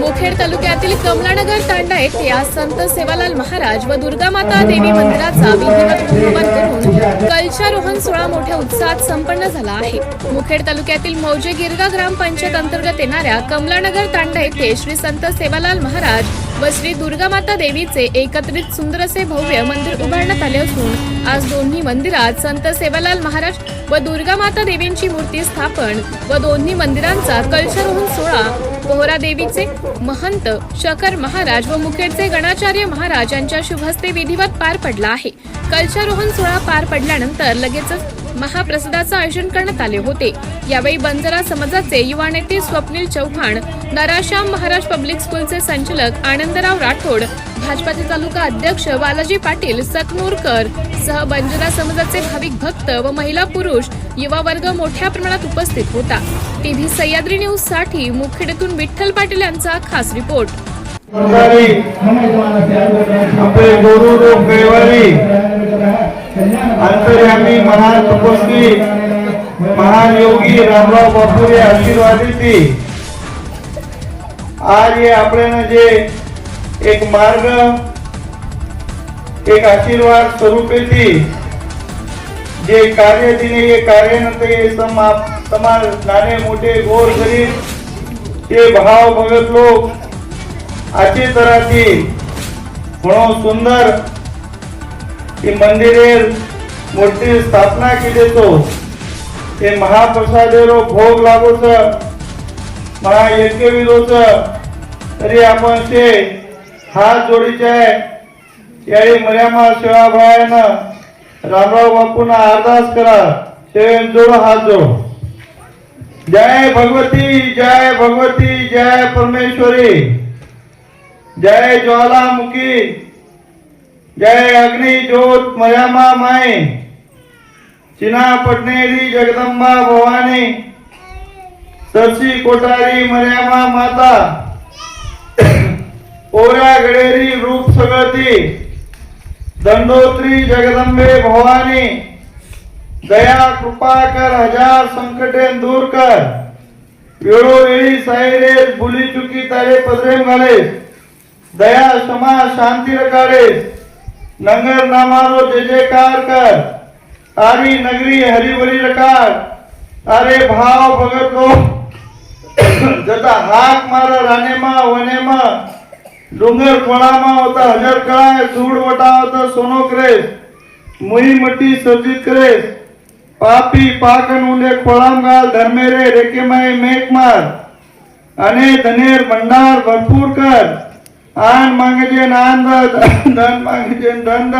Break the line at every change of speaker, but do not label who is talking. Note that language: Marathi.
मुखेड तालुक्यातील कमलानगर तांडा येथे आज संत सेवालाल महाराज व दुर्गामाता देवी मंदिराचा विधिवत उद्घाटन करून कलशारोहण सोहळा मोठ्या उत्साहात संपन्न झाला आहे. मुखेड तालुक्यातील मौजे गिरगा ग्रामपंचायत अंतर्गत येणाऱ्या कमलानगर तांडा येथे श्री संत सेवालाल महाराज व श्री दुर्गामाता देवीचे एकत्रित सुंदर असे भव्य मंदिर उभारण्यात आले असून आज दोन्ही मंदिरात संत सेवालाल महाराज व दुर्गामाता देवींची मूर्ती स्थापन व दोन्ही मंदिरांचा कलशारोहण सोहळा पोहरा देवीचे महंत शकर महाराज व मुखेडचे गणाचार्य महाराज यांच्या शुभस्ते विधिवत पार पडला आहे. कलशारोहण सोहळा पार पडल्यानंतर लगेचच महाप्रसादाचं आयोजन करण्यात आले होते यावेळी बंजारा समाजाचे युवा नेते स्वप्नील चव्हाण नराश्याम महाराज पब्लिक स्कूलचे संचालक आनंदराव राठोड भाजपाचे तालुका अध्यक्ष बालाजी पाटील सकनूरकर सह बंजारा समाजाचे भाविक भक्त व महिला पुरुष युवा वर्ग मोठ्या प्रमाणात उपस्थित होता टीव्ही सह्याद्री न्यूजसाठी मुखेडतून विठ्ठल पाटील यांचा खास रिपोर्ट
મહાન ઉપસ્થિત મહાન યોગી રામરાવ બાપુએ આશીર્વાદીથી આજે આપણે જે એક માર્ગ, એક આશીર્વાદ સ્વરૂપેથી જે કાર્ય દિને એ કાર્ય ન થઈ તમાર નાને મોટે ગોર કરી એ ભાવ ભગત લોક આજે તરાથી ઘણો સુંદર એ મંદિરે मोठी स्थापना केली तो. ते महाप्रसादेरो भोग लागोच. महायज्ञ तरी आपण ते हात जोडीचे आहे यावेळी मर्यामा सेवाभावानं रामराव बापूंना अरदास करा. सेवेन जोड हात जोड. जय भगवती जय भगवती जय परमेश्वरी. जय ज्वालामुखी. जय अग्नि ज्योत मयामा माय। चिना पटनेरी जगदंबा भवानी। सरसी कोठारी मर्यामा माता। ओऱ्या गडेरी रूप सगळती। दंडोत्री जगदंबे भवानी। दया कृपा कर हजार संकटे दूर कर। वेळोवेळी सायरेस भुली चुकी तारे पदरे घालेस दया क्षमा शांती रकाडेस नगर नामारो जय जयकार कर आरी नगरी हरिवरी रकार। अरे भाव भगत लो जता हाक मार रानेमा वनेमा डोंगर कोणामा होता हजर कळाय सूड वटा होता सोनो करेस। मुही मटी सर्जित करेस। पापी पाकन उंडे खोळाम घाल धर्मेरे रेकेमाय मेक मार। अने धनेर भंडार भरपूर कर। आन मागेचे आनंद धन मागेचे धन